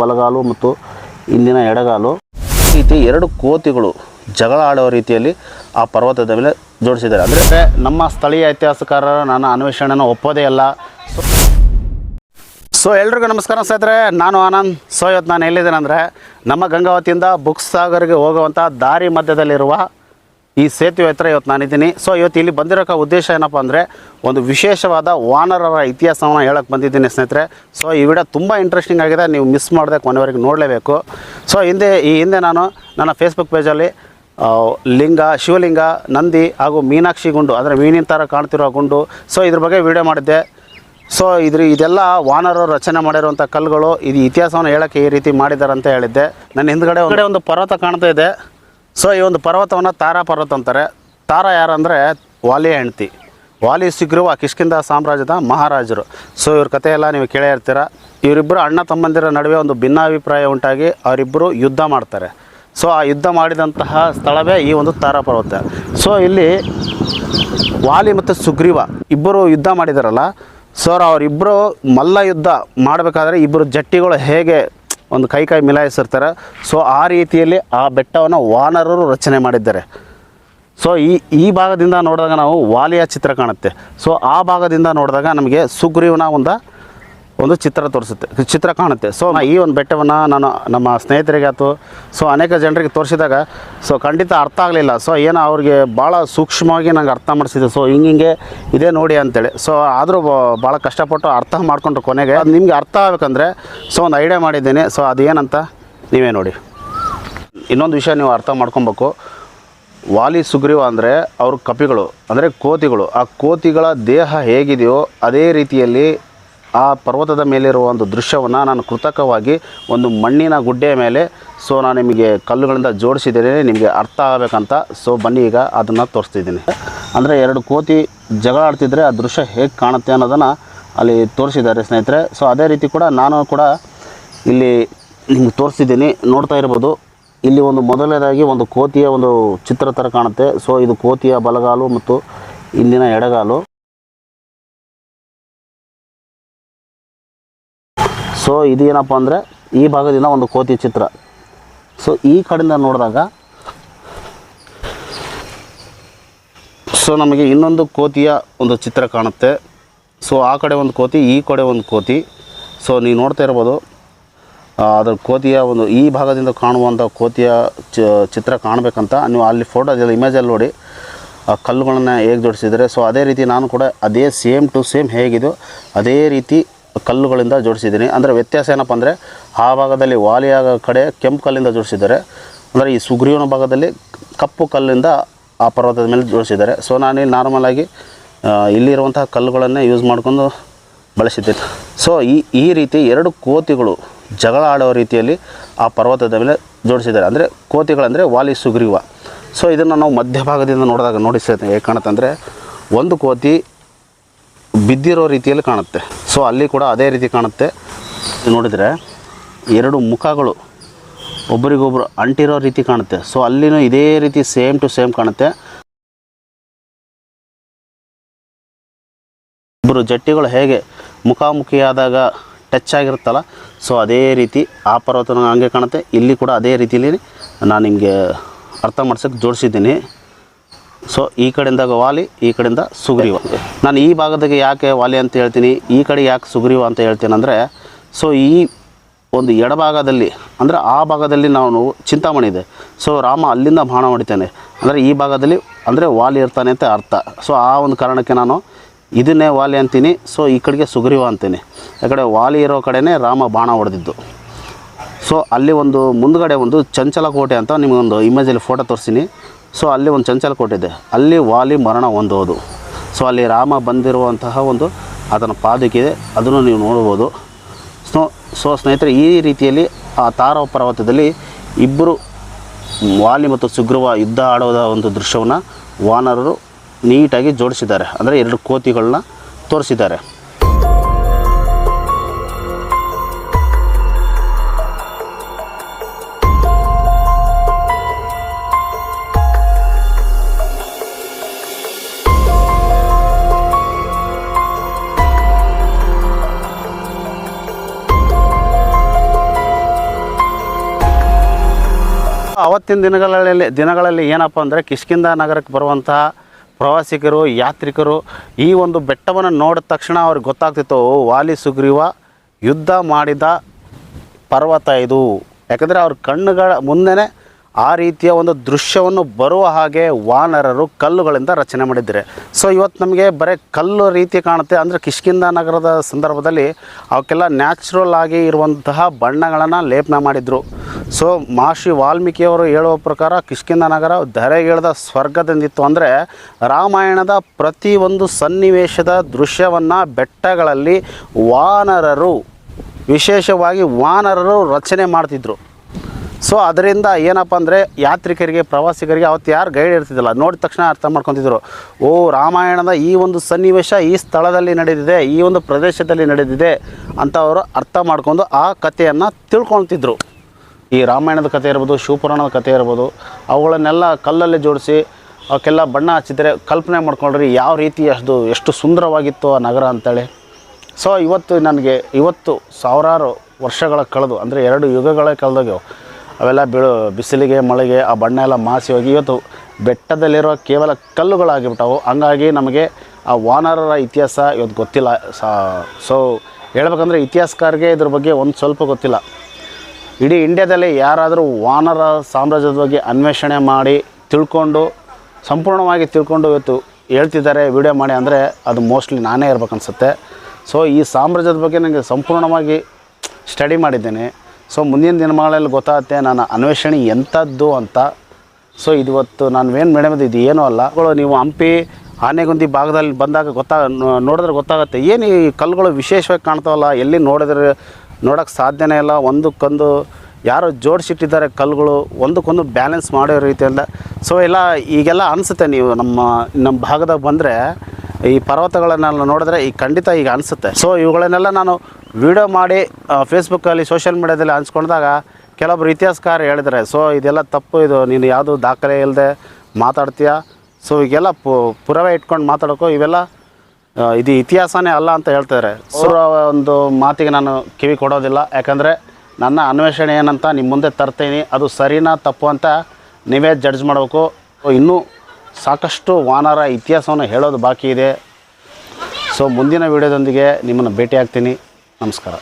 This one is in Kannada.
ಬಲಗಾಲು ಮತ್ತು ಇಲ್ಲಿನ ಎಡಗಾಲು. ಈ ರೀತಿ ಎರಡು ಕೋತಿಗಳು ಜಗಳ ಆಡೋ ರೀತಿಯಲ್ಲಿ ಆ ಪರ್ವತದ ಮೇಲೆ ಜೋಡಿಸಿದ್ದಾರೆ. ಅಂದರೆ ನಮ್ಮ ಸ್ಥಳೀಯ ಇತಿಹಾಸಕಾರರ ನನ್ನ ಅನ್ವೇಷಣೆಯನ್ನು ಒಪ್ಪೋದೇ ಅಲ್ಲ ಸೊ ಎಲ್ರಿಗೂ ನಮಸ್ಕಾರ ಸ್ನೇಹಿತರೆ. ನಾನು ಆನಂದ್. ಸೊ ಇವತ್ತು ನಾನು ಎಲ್ಲಿದ್ದೇನೆ ಅಂದರೆ ನಮ್ಮ ಗಂಗಾವತಿಯಿಂದ ಬುಕ್ಸ್ ಸಾಗರ್ಗೆ ಹೋಗುವಂಥ ದಾರಿ ಮಧ್ಯದಲ್ಲಿರುವ ಈ ಸೇತುವೆ ಹತ್ರ ಇವತ್ತು ನಾನಿದ್ದೀನಿ. ಸೊ ಇವತ್ತು ಇಲ್ಲಿ ಬಂದಿರೋಕೆ ಉದ್ದೇಶ ಏನಪ್ಪ ಅಂದರೆ ಒಂದು ವಿಶೇಷವಾದ ವಾನರರ ಇತಿಹಾಸವನ್ನು ಹೇಳಕ್ಕೆ ಬಂದಿದ್ದೀನಿ ಸ್ನೇಹಿತರೆ. ಸೊ ಈ ವಿಡಿಯೋ ತುಂಬ ಇಂಟ್ರೆಸ್ಟಿಂಗ್ ಆಗಿದೆ. ನೀವು ಮಿಸ್ ಮಾಡದೆ ಕೊನೆವರೆಗೆ ನೋಡಲೇಬೇಕು. ಸೊ ಹಿಂದೆ ಈ ಹಿಂದೆ ನಾನು ನನ್ನ ಫೇಸ್ಬುಕ್ ಪೇಜಲ್ಲಿ ಲಿಂಗ, ಶಿವಲಿಂಗ, ನಂದಿ ಹಾಗೂ ಮೀನಾಕ್ಷಿ ಗುಂಡು, ಅಂದರೆ ಮೀನಿನ ಥರ ಕಾಣ್ತಿರೋ ಗುಂಡು. ಸೊ ಇದ್ರ ಬಗ್ಗೆ ವಿಡಿಯೋ ಮಾಡಿದ್ದೆ. ಸೊ ಇದ್ರ, ಇದೆಲ್ಲ ವಾನರು ರಚನೆ ಮಾಡಿರುವಂಥ ಕಲ್ಲುಗಳು, ಇದು ಇತಿಹಾಸವನ್ನು ಹೇಳೋಕ್ಕೆ ಈ ರೀತಿ ಮಾಡಿದ್ದಾರೆ ಅಂತ ಹೇಳಿದ್ದೆ. ನನ್ನ ಹಿಂದ್ಗಡೆ ಒಂದು ಪರ್ವತ ಕಾಣ್ತಾ ಇದೆ. ಸೊ ಈ ಒಂದು ಪರ್ವತವನ್ನು ತಾರಾ ಪರ್ವತ ಅಂತಾರೆ. ತಾರಾ ಯಾರಂದರೆ ವಾಲಿ ಹೆಂಡ್ತಿ. ವಾಲಿ ಸಿಗ್ರುವ ಕಿಷ್ಕಿಂದ ಸಾಮ್ರಾಜ್ಯದ ಮಹಾರಾಜರು. ಸೊ ಇವ್ರ ಕಥೆ ಎಲ್ಲ ನೀವು ಕೇಳೇ ಇರ್ತೀರ. ಇವರಿಬ್ಬರು ಅಣ್ಣ ತಮ್ಮಂದಿರ ನಡುವೆ ಒಂದು ಭಿನ್ನಾಭಿಪ್ರಾಯ ಉಂಟಾಗಿ ಅವರಿಬ್ಬರು ಯುದ್ಧ ಮಾಡ್ತಾರೆ. ಸೊ ಆ ಯುದ್ಧ ಮಾಡಿದಂತಹ ಸ್ಥಳವೇ ಈ ಒಂದು ತಾರಾ ಪರ್ವತ. ಸೊ ಇಲ್ಲಿ ವಾಲಿ ಮತ್ತು ಸುಗ್ರೀವ ಇಬ್ಬರು ಯುದ್ಧ ಮಾಡಿದಾರಲ್ಲ. ಸರ್ ಅವರಿಬ್ಬರು ಮಲ್ಲ ಯುದ್ಧ ಮಾಡಬೇಕಾದ್ರೆ ಇಬ್ಬರು ಜಟ್ಟಿಗಳು ಹೇಗೆ ಒಂದು ಕೈ ಕೈ ಮಿಲಾಯಿಸಿರ್ತಾರೆ. ಸೊ ಆ ರೀತಿಯಲ್ಲಿ ಆ ಬೆಟ್ಟವನ್ನು ವಾನರರು ರಚನೆ ಮಾಡಿದ್ದಾರೆ. ಸೊ ಈ ಈ ಭಾಗದಿಂದ ನೋಡಿದಾಗ ನಾವು ವಾಲಿಯ ಚಿತ್ರ ಕಾಣುತ್ತೆ. ಸೊ ಆ ಭಾಗದಿಂದ ನೋಡಿದಾಗ ನಮಗೆ ಸುಗ್ರೀವನ ಒಂದು ಒಂದು ಚಿತ್ರ ತೋರಿಸುತ್ತೆ. ಚಿತ್ರ ಕಾಣುತ್ತೆ. ಸೊ ಈ ಒಂದು ಬೆಟ್ಟವನ್ನು ನಾನು ನಮ್ಮ ಸ್ನೇಹಿತರಿಗೆ ಆಯ್ತು ಸೊ ಅನೇಕ ಜನರಿಗೆ ತೋರಿಸಿದಾಗ ಸೊ ಖಂಡಿತ ಅರ್ಥ ಆಗಲಿಲ್ಲ. ಸೊ ಏನೋ ಅವ್ರಿಗೆ ಭಾಳ ಸೂಕ್ಷ್ಮವಾಗಿ ನಂಗೆ ಅರ್ಥ ಮಾಡಿಸಿದೆ. ಸೊ ಹಿಂಗಿಂಗೆ ಇದೇ ನೋಡಿ ಅಂತೇಳಿ. ಸೊ ಆದರೂ ಭಾಳ ಕಷ್ಟಪಟ್ಟು ಅರ್ಥ ಮಾಡಿಕೊಂಡ್ರು ಕೊನೆಗೆ. ಅದು ನಿಮಗೆ ಅರ್ಥ ಆಗಬೇಕಂದ್ರೆ ಸೊ ಒಂದು ಐಡಿಯಾ ಮಾಡಿದ್ದೀನಿ. ಸೊ ಏನಂತ ನೀವೇ ನೋಡಿ. ಇನ್ನೊಂದು ವಿಷಯ ನೀವು ಅರ್ಥ ಮಾಡ್ಕೊಬೇಕು. ವಾಲಿ ಸುಗ್ರೀವ ಅಂದರೆ ಅವ್ರ ಕಪಿಗಳು, ಅಂದರೆ ಕೋತಿಗಳು. ಆ ಕೋತಿಗಳ ದೇಹ ಹೇಗಿದೆಯೋ ಅದೇ ರೀತಿಯಲ್ಲಿ ಆ ಪರ್ವತದ ಮೇಲಿರುವ ಒಂದು ದೃಶ್ಯವನ್ನು ನಾನು ಕೃತಕವಾಗಿ ಒಂದು ಮಣ್ಣಿನ ಗುಡ್ಡೆಯ ಮೇಲೆ ಸೊ ನಾನು ನಿಮಗೆ ಕಲ್ಲುಗಳಿಂದ ಜೋಡಿಸಿದ್ದೇನೆ, ನಿಮಗೆ ಅರ್ಥ ಆಗಬೇಕಂತ ಸೊ ಬನ್ನಿ ಈಗ ಅದನ್ನು ತೋರಿಸ್ತಿದ್ದೀನಿ. ಅಂದರೆ ಎರಡು ಕೋತಿ ಜಗಳ ಆಡ್ತಿದ್ರೆ ಆ ದೃಶ್ಯ ಹೇಗೆ ಕಾಣುತ್ತೆ ಅನ್ನೋದನ್ನು ಅಲ್ಲಿ ತೋರಿಸಿದ್ದಾರೆ ಸ್ನೇಹಿತರೆ. ಸೊ ಅದೇ ರೀತಿ ಕೂಡ ನಾನು ಕೂಡ ಇಲ್ಲಿ ನಿಮ್ಗೆ ತೋರಿಸ್ತಿದ್ದೀನಿ, ನೋಡ್ತಾ ಇರ್ಬೋದು. ಇಲ್ಲಿ ಒಂದು ಮೊದಲನೇದಾಗಿ ಒಂದು ಕೋತಿಯ ಒಂದು ಚಿತ್ರ ಥರ ಕಾಣುತ್ತೆ. ಸೊ ಇದು ಕೋತಿಯ ಬಲಗಾಲು ಮತ್ತು ಇಲ್ಲಿನ ಎಡಗಾಲು. ಸೊ ಇದೇನಪ್ಪ ಅಂದರೆ ಈ ಭಾಗದಿಂದ ಒಂದು ಕೋತಿ ಚಿತ್ರ. ಸೊ ಈ ಕಡೆಯಿಂದ ನೋಡಿದಾಗ ಸೊ ನಮಗೆ ಇನ್ನೊಂದು ಕೋತಿಯ ಒಂದು ಚಿತ್ರ ಕಾಣುತ್ತೆ. ಸೊ ಆ ಕಡೆ ಒಂದು ಕೋತಿ, ಈ ಕಡೆ ಒಂದು ಕೋತಿ. ಸೊ ನೀವು ನೋಡ್ತಾ ಇರ್ಬೋದು ಅದರ ಕೋತಿಯ ಒಂದು, ಈ ಭಾಗದಿಂದ ಕಾಣುವಂಥ ಕೋತಿಯ ಚಿತ್ರ ಕಾಣಬೇಕಂತ ನೀವು ಅಲ್ಲಿ ಫೋಟೋ ಫೋಟೋದಲ್ಲಿ ಇಮೇಜಲ್ಲಿ ನೋಡಿ, ಆ, ಕಲ್ಲುಗಳನ್ನು ಹೇಗೆ ಜೋಡಿಸಿದರೆ ಸೊ ಅದೇ ರೀತಿ ನಾನು ಕೂಡ ಅದೇ ಸೇಮ್ ಟು ಸೇಮ್ ಹೇಗಿದೆಯೋ ಅದೇ ರೀತಿ ಕಲ್ಲುಗಳಿಂದ ಜೋಡಿಸಿದ್ದೀನಿ. ಅಂದರೆ ವ್ಯತ್ಯಾಸ ಏನಪ್ಪ ಅಂದರೆ, ಆ ಭಾಗದಲ್ಲಿ ವಾಲಿಯಾಗ ಕಡೆ ಕೆಂಪು ಕಲ್ಲಿಂದ ಜೋಡಿಸಿದ್ದಾರೆ. ಅಂದರೆ ಈ ಸುಗ್ರೀವನ ಭಾಗದಲ್ಲಿ ಕಪ್ಪು ಕಲ್ಲಿಂದ ಆ ಪರ್ವತದ ಮೇಲೆ ಜೋಡಿಸಿದ್ದಾರೆ. ಸೊ ನಾನು ನಾರ್ಮಲಾಗಿ ಇಲ್ಲಿರುವಂತಹ ಕಲ್ಲುಗಳನ್ನೇ ಯೂಸ್ ಮಾಡಿಕೊಂಡು ಬಳಸಿದ್ದೇನೆ. ಸೊ ಈ ಈ ರೀತಿ ಎರಡು ಕೋತಿಗಳು ಜಗಳ ಆಡೋ ರೀತಿಯಲ್ಲಿ ಆ ಪರ್ವತದ ಮೇಲೆ ಜೋಡಿಸಿದ್ದಾರೆ. ಅಂದರೆ ಕೋತಿಗಳಂದರೆ ವಾಲಿ ಸುಗ್ರೀವ. ಸೊ ಇದನ್ನು ನಾವು ಮಧ್ಯಭಾಗದಿಂದ ನೋಡಿದಾಗ ನೋಡಿ ಸರ್ ಹೇಗೆ ಕಾಣುತ್ತೆ ಅಂದರೆ, ಒಂದು ಕೋತಿ ಬಿದ್ದಿರೋ ರೀತಿಯಲ್ಲಿ ಕಾಣುತ್ತೆ. ಸೊ ಅಲ್ಲಿ ಕೂಡ ಅದೇ ರೀತಿ ಕಾಣುತ್ತೆ. ನೋಡಿದರೆ ಎರಡು ಮುಖಗಳು ಒಬ್ಬರಿಗೊಬ್ಬರು ಅಂಟಿರೋ ರೀತಿ ಕಾಣುತ್ತೆ. ಸೊ ಅಲ್ಲಿನೂ ಇದೇ ರೀತಿ ಸೇಮ್ ಟು ಸೇಮ್ ಕಾಣುತ್ತೆ. ಇಬ್ಬರು ಜಟ್ಟಿಗಳು ಹೇಗೆ ಮುಖಾಮುಖಿಯಾದಾಗ ಟಚ್ ಆಗಿರುತ್ತಲ್ಲ, ಸೊ ಅದೇ ರೀತಿ ಆ ಪರ್ವತನ ಹಂಗೆ ಕಾಣುತ್ತೆ. ಇಲ್ಲಿ ಕೂಡ ಅದೇ ರೀತಿಯಲ್ಲಿ ನಾನು ನಿಮಗೆ ಅರ್ಥ ಮಾಡ್ಸೋಕ್ಕೆ ಜೋಡಿಸಿದ್ದೀನಿ. ಸೊ ಈ ಕಡೆಯಿಂದ ವಾಲಿ, ಈ ಕಡೆಯಿಂದ ಸುಗ್ರೀವ. ನಾನು ಈ ಭಾಗದಾಗೆ ಯಾಕೆ ವಾಲಿ ಅಂತ ಹೇಳ್ತೀನಿ, ಈ ಕಡೆ ಯಾಕೆ ಸುಗ್ರೀವ ಅಂತ ಹೇಳ್ತೀನಿ ಅಂದರೆ ಸೊ ಈ ಒಂದು ಎಡಭಾಗದಲ್ಲಿ, ಅಂದರೆ ಆ ಭಾಗದಲ್ಲಿ ನಾವು ಚಿಂತಾಮಣಿ ಇದೆ. ಸೊ ರಾಮ ಅಲ್ಲಿಂದ ಬಾಣ ಹೊಡಿತಾನೆ. ಅಂದರೆ ಈ ಭಾಗದಲ್ಲಿ, ಅಂದರೆ ವಾಲಿ ಇರ್ತಾನೆ ಅಂತ ಅರ್ಥ. ಸೊ ಆ ಒಂದು ಕಾರಣಕ್ಕೆ ನಾನು ಇದನ್ನೇ ವಾಲಿ ಅಂತೀನಿ ಸೊ ಈ ಕಡೆಗೆ ಸುಗ್ರೀವ ಅಂತೀನಿ. ಯಾಕಡೆ ವಾಲಿ ಇರೋ ಕಡೆನೇ ರಾಮ ಬಾಣ ಹೊಡೆದಿದ್ದು. ಸೊ ಅಲ್ಲಿ ಒಂದು ಮುಂದುಗಡೆ ಒಂದು ಚಂಚಲ ಕೋಟೆ ಅಂತ ನಿಮಗೊಂದು ಇಮೇಜಲ್ಲಿ ಫೋಟೋ ತೋರಿಸ್ತೀನಿ. ಸೊ ಅಲ್ಲಿ ಒಂದು ಚಂಚಲ ಕೊಟ್ಟಿದೆ ಅಲ್ಲಿ ವಾಲಿ ಮರಣ ಹೊಂದೋದು. ಸೊ ಅಲ್ಲಿ ರಾಮ ಬಂದಿರುವಂತಹ ಒಂದು ಅದನ್ನು ಪಾದಕಿದೆ ಅದನ್ನು ನೀವು ನೋಡ್ಬೋದು ಸೊ ಸೊ ಸ್ನೇಹಿತರೆ, ಈ ರೀತಿಯಲ್ಲಿ ಆ ತಾರವ ಪರ್ವತದಲ್ಲಿ ಇಬ್ಬರು ವಾಲಿ ಮತ್ತು ಸುಗ್ರೀವ ಯುದ್ಧ ಆಡೋದ ಒಂದು ದೃಶ್ಯವನ್ನು ವಾನರರು ನೀಟಾಗಿ ಜೋಡಿಸಿದ್ದಾರೆ. ಅಂದರೆ ಎರಡು ಕೋತಿಗಳನ್ನ ತೋರಿಸಿದ್ದಾರೆ. ಅವತ್ತಿನ ದಿನಗಳಲ್ಲಿ ದಿನಗಳಲ್ಲಿ ಏನಪ್ಪ ಅಂದರೆ ಕಿಷ್ಕಿಂದ ನಗರಕ್ಕೆ ಬರುವಂತಹ ಪ್ರವಾಸಿಗರು, ಯಾತ್ರಿಕರು ಈ ಒಂದು ಬೆಟ್ಟವನ್ನು ನೋಡಿದ ತಕ್ಷಣ ಅವ್ರಿಗೆ ಗೊತ್ತಾಗ್ತಿತ್ತು ವಾಲಿ ಸುಗ್ರೀವ ಯುದ್ಧ ಮಾಡಿದ ಪರ್ವತ ಇದು. ಯಾಕಂದರೆ ಅವ್ರ ಕಣ್ಣುಗಳ ಮುಂದೆನೇ ಆ ರೀತಿಯ ಒಂದು ದೃಶ್ಯವನ್ನು ಬರುವ ಹಾಗೆ ವಾನರರು ಕಲ್ಲುಗಳಿಂದ ರಚನೆ ಮಾಡಿದ್ದಾರೆ. ಸೊ ಇವತ್ತು ನಮಗೆ ಬರೀ ಕಲ್ಲು ರೀತಿ ಕಾಣುತ್ತೆ. ಅಂದರೆ ಕಿಷ್ಕಿಂದ ನಗರದ ಸಂದರ್ಭದಲ್ಲಿ ಅವಕ್ಕೆಲ್ಲ ನ್ಯಾಚುರಲ್ ಆಗಿ ಇರುವಂತಹ ಬಣ್ಣಗಳನ್ನು ಲೇಪನ ಮಾಡಿದರು. ಸೊ ಮಹರ್ಷಿ ವಾಲ್ಮೀಕಿಯವರು ಹೇಳುವ ಪ್ರಕಾರ ಕಿಷ್ಕಿಂದ ನಗರ ಧರೆಗಿಳಿದ ಸ್ವರ್ಗದಿಂದಿತ್ತು. ಅಂದರೆ ರಾಮಾಯಣದ ಪ್ರತಿಯೊಂದು ಸನ್ನಿವೇಶದ ದೃಶ್ಯವನ್ನು ಬೆಟ್ಟಗಳಲ್ಲಿ ವಾನರರು, ವಿಶೇಷವಾಗಿ ವಾನರರು ರಚನೆ ಮಾಡ್ತಿದ್ರು. ಸೊ ಅದರಿಂದ ಏನಪ್ಪ ಅಂದರೆ ಯಾತ್ರಿಕರಿಗೆ, ಪ್ರವಾಸಿಗರಿಗೆ ಅವತ್ತು ಯಾರು ಗೈಡ್ ಇರ್ತಿದ್ದಿಲ್ಲ. ನೋಡಿದ ತಕ್ಷಣ ಅರ್ಥ ಮಾಡ್ಕೊತಿದ್ರು. ಓ, ರಾಮಾಯಣದ ಈ ಒಂದು ಸನ್ನಿವೇಶ ಈ ಸ್ಥಳದಲ್ಲಿ ನಡೆದಿದೆ, ಈ ಒಂದು ಪ್ರದೇಶದಲ್ಲಿ ನಡೆದಿದೆ ಅಂತ ಅವರು ಅರ್ಥ ಮಾಡ್ಕೊಂಡು ಆ ಕಥೆಯನ್ನು ತಿಳ್ಕೊಳ್ತಿದ್ರು. ಈ ರಾಮಾಯಣದ ಕಥೆ ಇರ್ಬೋದು, ಶಿವಪುರಾಣದ ಕಥೆ ಇರ್ಬೋದು, ಅವುಗಳನ್ನೆಲ್ಲ ಕಲ್ಲಲ್ಲಿ ಜೋಡಿಸಿ, ಅವಕ್ಕೆಲ್ಲ ಬಣ್ಣ ಹಚ್ಚಿದರೆ ಕಲ್ಪನೆ ಮಾಡ್ಕೊಂಡ್ರಿ ಯಾವ ರೀತಿ ಅಷ್ಟು, ಎಷ್ಟು ಸುಂದರವಾಗಿತ್ತು ಆ ನಗರ ಅಂತೇಳಿ. ಸೊ ಇವತ್ತು ನನಗೆ, ಇವತ್ತು ಸಾವಿರಾರು ವರ್ಷಗಳ ಕಳೆದು, ಅಂದರೆ ಎರಡು ಯುಗಗಳ ಕಳೆದೋಗ್ಯವು. ಅವೆಲ್ಲ ಬೀಳು ಬಿಸಿಲಿಗೆ, ಮಳೆಗೆ ಆ ಬಣ್ಣ ಎಲ್ಲ ಮಾಸಿ ಹೋಗಿ ಇವತ್ತು ಬೆಟ್ಟದಲ್ಲಿರೋ ಕೇವಲ ಕಲ್ಲುಗಳಾಗಿಬಿಟ್ಟವು. ಹಂಗಾಗಿ ನಮಗೆ ಆ ವಾನರರ ಇತಿಹಾಸ ಇವತ್ತು ಗೊತ್ತಿಲ್ಲ. ಸೊ ಹೇಳ್ಬೇಕಂದ್ರೆ ಇತಿಹಾಸಕಾರರಿಗೆ ಇದ್ರ ಬಗ್ಗೆ ಒಂದು ಸ್ವಲ್ಪ ಗೊತ್ತಿಲ್ಲ. ಇಡೀ ಇಂಡ್ಯಾದಲ್ಲಿ ಯಾರಾದರೂ ವಾನರ ಸಾಮ್ರಾಜ್ಯದ ಬಗ್ಗೆ ಅನ್ವೇಷಣೆ ಮಾಡಿ ತಿಳ್ಕೊಂಡು, ಸಂಪೂರ್ಣವಾಗಿ ತಿಳ್ಕೊಂಡು ಇವತ್ತು ಹೇಳ್ತಿದ್ದಾರೆ ವಿಡಿಯೋ ಮಾಡಿ ಅಂದರೆ ಅದು ಮೋಸ್ಟ್ಲಿ ನಾನೇ ಇರ್ಬೇಕನ್ಸುತ್ತೆ. ಸೊ ಈ ಸಾಮ್ರಾಜ್ಯದ ಬಗ್ಗೆ ನನಗೆ ಸಂಪೂರ್ಣವಾಗಿ ಸ್ಟಡಿ ಮಾಡಿದ್ದೇನೆ. ಸೊ ಮುಂದಿನ ದಿನಮಾನಗಳಲ್ಲಿ ಗೊತ್ತಾಗುತ್ತೆ ನನ್ನ ಅನ್ವೇಷಣೆ ಎಂಥದ್ದು ಅಂತ. ಸೊ ಇವತ್ತು ನಾನು ಏನು ಮೇಡಮ್ ಇದು ಏನೂ ಅಲ್ಲ. ನೀವು ಹಂಪಿ, ಆನೆಗುಂದಿ ಭಾಗದಲ್ಲಿ ಬಂದಾಗ ಗೊತ್ತಾ ನೋಡಿದ್ರೆ ಗೊತ್ತಾಗುತ್ತೆ. ಏನು ಈ ಕಲ್ಲುಗಳು ವಿಶೇಷವಾಗಿ ಕಾಣ್ತಾವಲ್ಲ, ಎಲ್ಲಿ ನೋಡಿದ್ರೆ ನೋಡೋಕ್ಕೆ ಸಾಧ್ಯನೇ ಇಲ್ಲ. ಒಂದಕ್ಕೊಂದು ಯಾರು ಜೋಡಿಸಿಟ್ಟಿದ್ದಾರೆ ಕಲ್ಲುಗಳು, ಒಂದಕ್ಕೊಂದು ಬ್ಯಾಲೆನ್ಸ್ ಮಾಡೋ ರೀತಿಯಿಂದ ಸೊ ಎಲ್ಲ ಈಗೆಲ್ಲ ಅನಿಸುತ್ತೆ ನೀವು ನಮ್ಮ ನಮ್ಮ ಭಾಗದಾಗ ಬಂದರೆ ಈ ಪರ್ವತಗಳನ್ನೆಲ್ಲ ನೋಡಿದ್ರೆ ಈ ಖಂಡಿತ ಈಗ ಅನಿಸುತ್ತೆ. ಸೊ ಇವುಗಳನ್ನೆಲ್ಲ ನಾನು ವಿಡಿಯೋ ಮಾಡಿ ಫೇಸ್ಬುಕ್ಕಲ್ಲಿ ಸೋಷಿಯಲ್ ಮೀಡ್ಯಾದಲ್ಲಿ ಹಂಚ್ಕೊಂಡಾಗ ಕೆಲವೊಬ್ರು ಇತಿಹಾಸಕಾರ ಹೇಳಿದ್ರೆ ಸೊ ಇದೆಲ್ಲ ತಪ್ಪು ಇದು ನೀನು ಯಾವುದು ದಾಖಲೆ ಇಲ್ಲದೆ ಮಾತಾಡ್ತೀಯ? ಸೊ ಈಗೆಲ್ಲ ಪು ಪುರಾವೆ ಇಟ್ಕೊಂಡು ಮಾತಾಡೋಕ್ಕೂ ಇವೆಲ್ಲ ಇದು ಇತಿಹಾಸನೇ ಅಲ್ಲ ಅಂತ ಹೇಳ್ತಾರೆ ಸೊ ಒಂದು ಮಾತಿಗೆ ನಾನು ಕಿವಿ ಕೊಡೋದಿಲ್ಲ. ಯಾಕಂದರೆ ನನ್ನ ಅನ್ವೇಷಣೆ ಏನಂತ ನಿಮ್ಮ ಮುಂದೆ ತರ್ತೀನಿ. ಅದು ಸರಿನಾ ತಪ್ಪು ಅಂತ ನೀವೇ ಜಡ್ಜ್ ಮಾಡಬೇಕು. ಇನ್ನೂ ಸಾಕಷ್ಟು ವಾನರ ಇತಿಹಾಸವನ್ನು ಹೇಳೋದು ಬಾಕಿ ಇದೆ. ಸೊ ಮುಂದಿನ ವಿಡಿಯೋದೊಂದಿಗೆ ನಿಮ್ಮನ್ನು ಭೇಟಿ ಆಗ್ತೀನಿ ನಮಸ್ಕಾರ.